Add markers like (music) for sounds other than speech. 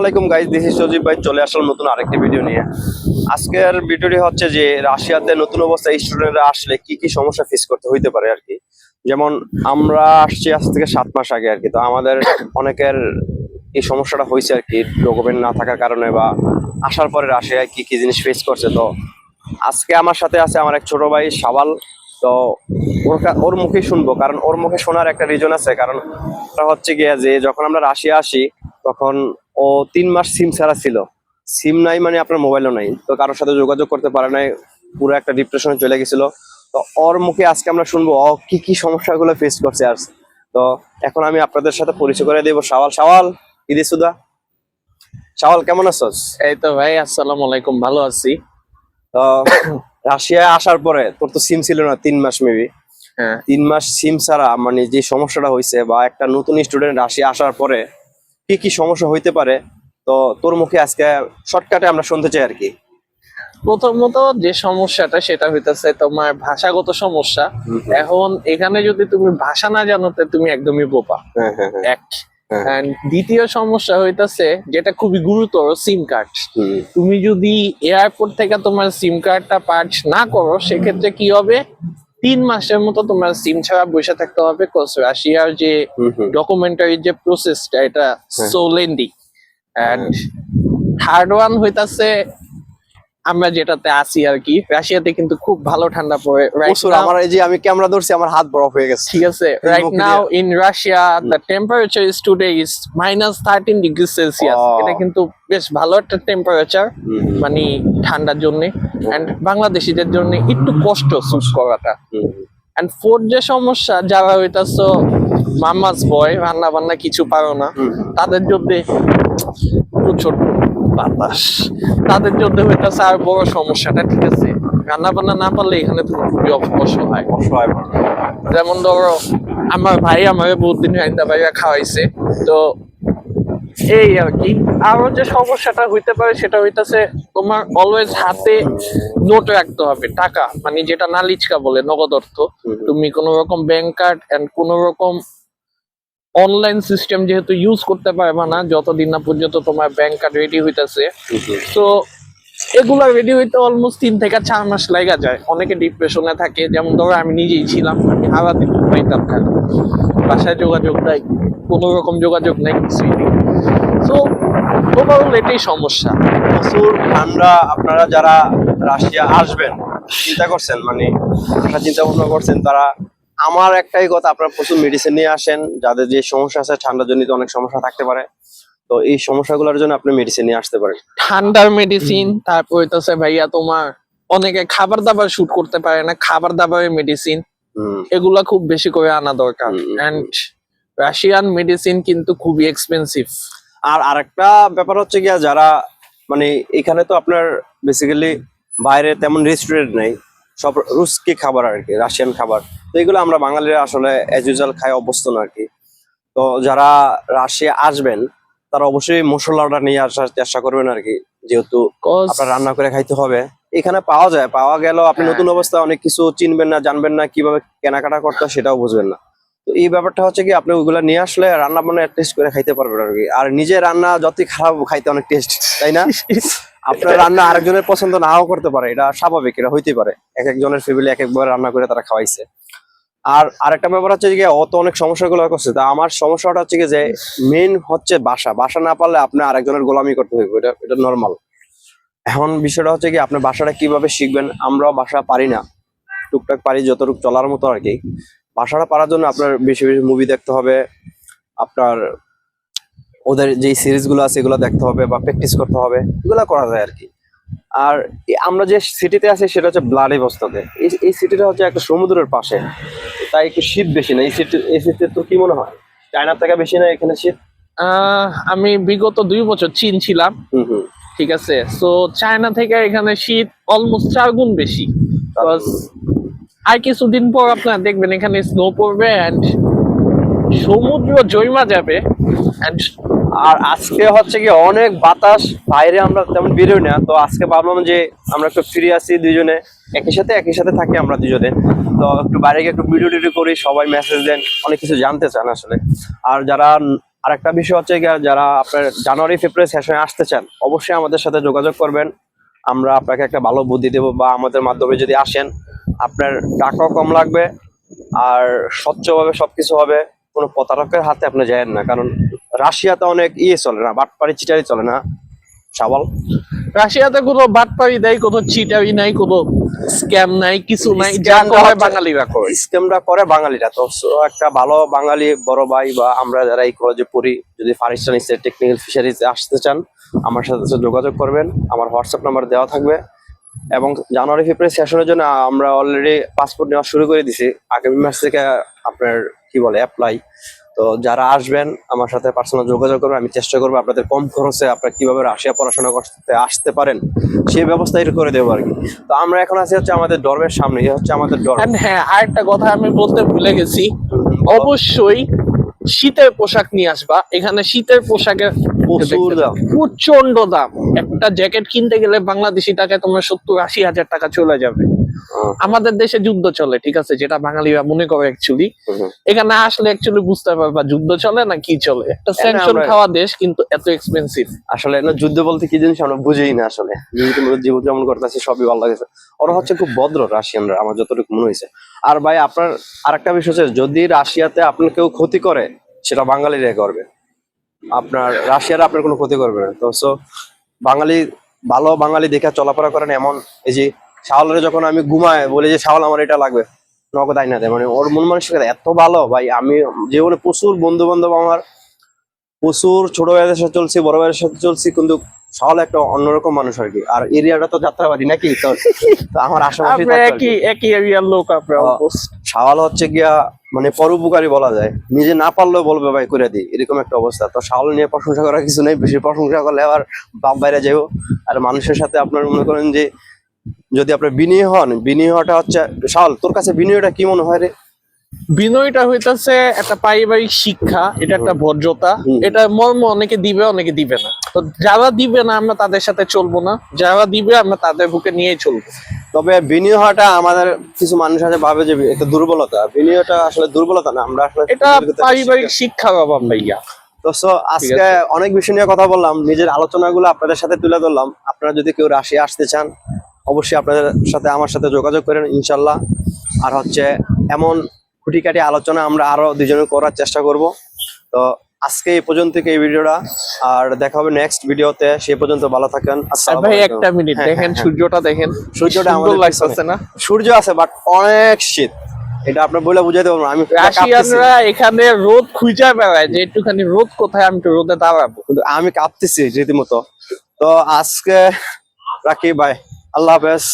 আলাইকুম গাইজ চলে নতুন আরেকটি ভিডিও নিয়ে। আজকের হচ্ছে যে, রাশিয়াতে নতুন অবস্থায় আসলে কি কি সমস্যা ফেস করতে হইতে পারে আর কি। যেমন, আমরা আসছি আজ থেকে সাত মাস আগে আর কি, তো আমাদের (coughs) অনেকের এই সমস্যাটা হয়েছে আর কি, ডকুমেন্ট না থাকার কারণে বা আসার পরে রাশিয়ায় কি কি জিনিস ফেস করছে, তো আজকে আমার সাথে আছে আমার এক ছোট ভাই, সাবাল। তো ওর ওর মুখে শুনব কারণ ওর মুখে শোনার একটা রিজন আছে। কারণ হচ্ছে গিয়ে যে যখন আমরা রাশিয়া আসি তখন ও তিন মাস সিম ছাড়া ছিল। সিম নাই মানে আপনার মোবাইলও নাই। তো কারোর সাথে যোগাযোগ করতে পারে নাই পুরো একটা ডিপ্রেশনে চলে গেছিল। তো ওর মুখে আজকে আমরা শুনব ও কি কি সমস্যাগুলো ফেস করছে আর। তো এখন আমি আপনাদের সাথে পরিচয় করে দেবো। সাওয়াল সাওয়াল ইদি সুদা। সাওয়াল কেমন আছো এই তো ভাই আসসালামু আলাইকুম ভালো আছি। তো রাশিয়ায় আসার পরে তোর তো সিম ছিল না তিন মাস মেবি হ্যাঁ। তিন মাস সিম ছাড়া মানে যে সমস্যাটা হয়েছে বা একটা নতুন স্টুডেন্ট রাশিয়া আসার পরে কি কি সমস্যা হইতে পারে তো তোর মুখে আজকে শর্টকাটে আমরা শুনতে চাই আর কি। প্রথমত যে সমস্যাটা সেটা হইতেছে তোমার ভাষাগত সমস্যা। এখন এখানে যদি তুমি ভাষা না জানো তো তুমি একদমই বোপা হ্যাঁ হ্যাঁ। এক। দ্বিতীয় সমস্যা হইতাছে যেটা খুবই গুরুতর সিম কার্ড তুমি যদি এয়ারপোর্ট থেকে তোমার সিম কার্ডটা পার্চ না করো সেক্ষেত্রে কি হবে? তিন মাসের মতো তোমার সিম ছাড়া বসে থাকতে হবে cause রাশিয়ার যে। ডকুমেন্টারি যে প্রসেসটা এটা so lengthy and third one হইতাছে আমরা যেটাতে আছি আর কি রাশিয়াতে কিন্তু খুব ভালো ঠান্ডা পড়ে। প্রচুর আমার এই যে আমি ক্যামেরা ধরছি আমার হাত বরফ হয়ে গেছে। ঠিক আছে right now in Russia the. Temperature is today is minus thirteen degree Celsius এটা কিন্তু বেশ ভালো একটা টেম্পারেচার মানে ঠান্ডার জন্য। এন্ড বাংলাদেশিদের জন্য একটু কষ্ট চুজ করাটা। এন্ড ফোর্থ যে সমস্যা যারা হইতাছ মামাস বয় রান্না বান্না কিছু পারো না। তাদের জন্য প্রচুর। বাতাস। তাদের জন্য হইতাছে আর বড় সমস্যাটা ঠিক আছে? রান্না বান্না না পারলে এখানে তুমি খুবই অসহায়। অসহায় যেমন ধরো আমার ভাই আমাকে বহুত দিন খাওয়াইছে। তো এই আর কি। আরও যে সমস্যাটা হইতে পারে সেটা হইতাছে তোমার অলওয়েজ হাতে নোট রাখতে হবে টাকা। মানে যেটা নালিচকা বলে নগদ অর্থ। তুমি কোনো রকম ব্যাংক কার্ড এন্ড কোন রকম অনলাইন সিস্টেম যেহেতু ইউজ করতে পারবে না যতদিন না পর্যন্ত তোমার ব্যাংক কার্ড রেডি হইতাছে। তো এগুলা রেডি হইতে অলমোস্ট তিন থেকে চার মাস লাগা যায়। অনেকে ডিপ্রেশনে থাকে যেমন ধরো আমি নিজেই ছিলাম আমি দিতে পাইতাম খালি বাসায় যোগাযোগ নাই কোনো রকম যোগাযোগ নাই কিছুই নেই। তো ওভারঅল এটাই সমস্যা। প্রচুর ঠান্ডা আপনারা যারা রাশিয়া আসবেন চিন্তা করছেন? মানে আপনারা চিন্তা ভাবনা করছেন তারা আমার একটাই কথা আপনারা প্রচুর মেডিসিন নিয়ে আসেন যাদের যে সমস্যা আছে ঠান্ডা জনিত অনেক সমস্যা থাকতে পারে। তো এই সমস্যাগুলোর জন্য আপনি মেডিসিন নিয়ে আসতে পারেন। ঠান্ডার মেডিসিন তারপর হইতাছে ভাইয়া তোমার অনেকে খাবার দাবার শুট করতে পারে না খাবার দাবারের মেডিসিন এগুলা খুব বেশি করে আনা দরকার। এন্ড রাশিয়ান মেডিসিন কিন্তু খুবই এক্সপেন্সিভ আর আরেকটা ব্যাপার হচ্ছে গিয়া যারা মানে এখানে তো আপনার বেসিক্যালি বাইরে তেমন রেস্টুরেন্ট নেই। সব রুস্কি খাবার আর কি রাশিয়ান খাবার। তো এগুলো আমরা বাঙালিরা আসলে অ্যাজ ইউজুয়াল খাই অভ্যস্ত না আর কি। তো যারা রাশিয়া আসবেন তারা অবশ্যই মশলাটা নিয়ে আসার চেষ্টা করবেন আর কি যেহেতু আপনার রান্না করে খাইতে হবে। এখানে পাওয়া যায় পাওয়া গেল আপনি হ্যাঁ, নতুন অবস্থায় অনেক কিছু চিনবেন না জানবেন না কীভাবে কেনাকাটা করতে সেটাও বুঝবেন না। তো এই ব্যাপারটা হচ্ছে কি আপনি ওইগুলা নিয়ে আসলে রান্না বান্না টেস্ট করে খাইতে পারবেন আর কি। আর নিজে রান্না যতই খারাপ খাইতে অনেক টেস্ট তাই না? (laughs) আপনার রান্না আরেকজনের পছন্দ নাও করতে পারে এটা স্বাভাবিক এটা হইতে পারে। এক একজনের ফ্যামিলি এক একবার রান্না করে তারা খাওয়াইছে। আর আরেকটা ব্যাপার হচ্ছে যে অত অনেক সমস্যাগুলো করছে। তা আমার সমস্যাটা হচ্ছে কি যে মেন হচ্ছে বাসা। বাসা না পারলে আপনি আরেকজনের গোলামি করতে হইব এটা এটা নর্মাল এখন বিষয়টা হচ্ছে কি আপনি বাসাটা কীভাবে শিখবেন আমরাও বাসা পারি না। টুকটাক পারি যতটুকু চলার মতো আর কি। বাসাটা পারার জন্য আপনার বেশি বেশি মুভি দেখতে হবে। আপনার ওদের যে সিরিজগুলো আছে এগুলো দেখতে হবে বা প্র্যাকটিস করতে হবে এগুলো করা যায় আর কি। আর আমরা যে সিটিতে আছি সেটা হচ্ছে ব্লাডি বস্তাতে। এই এই সিটিটা হচ্ছে একটা সমুদ্রের পাশে। তাই একটু শীত বেশি না। এই সিটি এই সিটিতে তো কি মনে হয়? চায়নার থেকে বেশি না এখানে শীত? আহ, আমি বিগত দুই বছর চীন ছিলাম। ঠিক আছে? সো চায়না থেকে এখানে শীত অলমোস্ট চার গুণ বেশি। আর কিছুদিন পর আপনারা দেখবেন এখানে স্নো পড়বে অ্যান্ড সমুদ্র জৈমা যাবে। অ্যান্ড আর আজকে হচ্ছে কি অনেক বাতাস, বাইরে আমরা তেমন বেরোই না। তো আজকে ভাবলাম যে আমরা একটু ফিরে আসি দুজনে। একই সাথে একই সাথে থাকি আমরা দুজনে। তো একটু বাইরে গিয়ে একটু ভিডিও টিডিও করি, সবাই মেসেজ দেন, অনেক কিছু জানতে চান আসলে। আর যারা আর একটা বিষয় হচ্ছে গিয়ে যারা আপনার জানুয়ারি, ফেব্রুয়ারি সেশনে আসতে চান, অবশ্যই আমাদের সাথে যোগাযোগ করবেন। আমরা আপনাকে একটা ভালো বুদ্ধি দেবো বা আমাদের মাধ্যমে যদি আসেন আপনার টাকাও কম লাগবে আর স্বচ্ছভাবে সবকিছু হবে। কোনো প্রতারকের হাতে আপনি যায়েন না কারণ রাশিয়াতে অনেক ইয়ে চলে না বাটপাড়ি চিটারি চলে না। সাবাল রাশিয়াতে কোনো বাটপারি দেয় কোনো চিটারি নাই কোনো স্ক্যাম নাই কিছু নাই যা করে বাঙালিরা করে। স্ক্যামটা করে বাঙালিরা। তো একটা ভালো বাঙালি বড় ভাই বা আমরা যারা এই কলেজে পড়ি যদি ফারিস্টানিসে টেকনিক্যাল ফিশারিজে আসতে চান আমার সাথে সাথে যোগাযোগ করবেন। আমার হোয়াটসঅ্যাপ নাম্বার দেওয়া থাকবে। এবং জানুয়ারি ফেব্রুয়ারি সেশনের জন্য আমরা অলরেডি পাসপোর্ট নেওয়া শুরু করে দিছি। আগামী মাস থেকে আপনার কি বলে অ্যাপ্লাই তো যারা আসবেন আমার সাথে পার্সোনাল যোগাযোগ করবেন আমি চেষ্টা করব আপনাদের কম খরচে আপনারা কীভাবে রাশিয়া পড়াশোনা করতে আসতে পারেন সেই ব্যবস্থা এটা করে দেবো আর কি। তো আমরা এখন আছি হচ্ছে আমাদের ডরমের সামনে হচ্ছে আমাদের ডর হ্যাঁ আরেকটা কথা আমি বলতে ভুলে গেছি। অবশ্যই শীতের পোশাক নিয়ে আসবা। এখানে শীতের পোশাকের প্রচুর দাম। প্রচণ্ড দাম। একটা জ্যাকেট কিনতে গেলে বাংলাদেশি টাকায় তোমার সত্তর আশি হাজার টাকা চলে যাবে। আমাদের দেশে যুদ্ধ চলে ঠিক আছে? যেটা বাঙালিরা মনে করে অ্যাকচুয়ালি এখানে আসলে অ্যাকচুয়ালি বুঝতে পারবা যুদ্ধ চলে না কি চলে। একটা স্যাংশন খাওয়া দেশ কিন্তু এত এক্সপেন্সিভ আসলে না যুদ্ধ বলতে কি জিনিস আমরা বুঝেই না আসলে। জীবন যেমন করতেছে সবই ভালো লাগেছে ওরা হচ্ছে খুব ভদ্র রাশিয়ানরা আমার যতটুকু মনে হয়েছে। আর ভাই আপনার আরেকটা বিষয় হচ্ছে যদি রাশিয়াতে আপনার কেউ ক্ষতি করে সেটা বাঙালিরা করবে। আপনার রাশিয়ারা আপনার কোনো ক্ষতি করবে না। তো সো বাঙালি, ভালো বাঙালি দেখে চলাফেরা করেন এমন এই যে শাওলের যখন আমি ঘুমায়, বলি যে শাওল আমার এটা লাগবে নগদ আইনা দেয়। মানে ওর মন মানসিকতা এত ভালো, ভাই, আমি যে বলে প্রচুর বন্ধু বান্ধব আমার, প্রচুর ছোট ভাইয়ের সাথে চলছি, বড় ভাইয়ের সাথে চলছি, কিন্তু সহল একটা অন্যরকম মানুষ আর কি। আর এরিয়াটা তো যাত্রাবাড়ি নাকি? তো আমার আশেপাশে একই এরিয়ার লোক হচ্ছে গিয়া মানে পরোপকারী বলা যায়। নিজে না পারলেও বলবে ভাই করে দিই এরকম একটা অবস্থা। তো সাওয়াল নিয়ে প্রশংসা করার কিছু নেই। বেশি প্রশংসা করলে আবার বাপ বাইরে যাইব। আর মানুষের সাথে আপনার মনে করেন যে যদি আপনার বিনয় হন বিনয় হওয়াটা হচ্ছে সাওয়াল তোর কাছে বিনয়টা কি মনে হয় রে? বিনয়টা হইতাছে একটা পারিবারিক শিক্ষা এটা একটা ভদ্রতা। এটা মর্ম অনেকে দিবে অনেকে দিবে না। তো যারা দিবে না আমরা তাদের সাথে চলবো না। যারা দিবে আমরা তাদের বুকে নিয়েই চলবো। তবে বিনয় হওয়াটা আমাদের কিছু মানুষ আছে ভাবে যে একটা দুর্বলতা। বিনিয়োগটা আসলে দুর্বলতা না আমরা আসলে এটা পারিবারিক শিক্ষার অভাব ভাইয়া। তো আজকে অনেক বিষয় নিয়ে কথা বললাম নিজের আলোচনাগুলো আপনাদের সাথে তুলে ধরলাম। আপনারা যদি কেউ রাশিয়া আসতে চান অবশ্যই আপনাদের সাথে আমার সাথে যোগাযোগ করেন ইনশাল্লাহ আর হচ্ছে এমন খুঁটিকাটি আলোচনা আমরা আরও দুজনে করার চেষ্টা করব। তো আজকে এই পর্যন্ত এই ভিডিওটা আর দেখা হবে নেক্সট ভিডিওতে সে পর্যন্ত ভালো থাকেন ভাই একটা মিনিট হ্যাঁ, দেখেন হ্যাঁ, সূর্যটা দেখেন সূর্যটা আমাদের লাগতেছে না? সূর্য আছে বাট অনেক শীত। এটা আপনার বলে বুঝাইতে পারব আমি রাশিয়ানরা এখানে রোদ খুঁজে বেড়ায় যে একটুখানি রোদ কোথায় আমি একটু রোদে দাঁড়াবো। কিন্তু আমি কাঁপতেছি রীতিমতো। তো আজকে রাখি বাই আল্লাহ হাফেজ।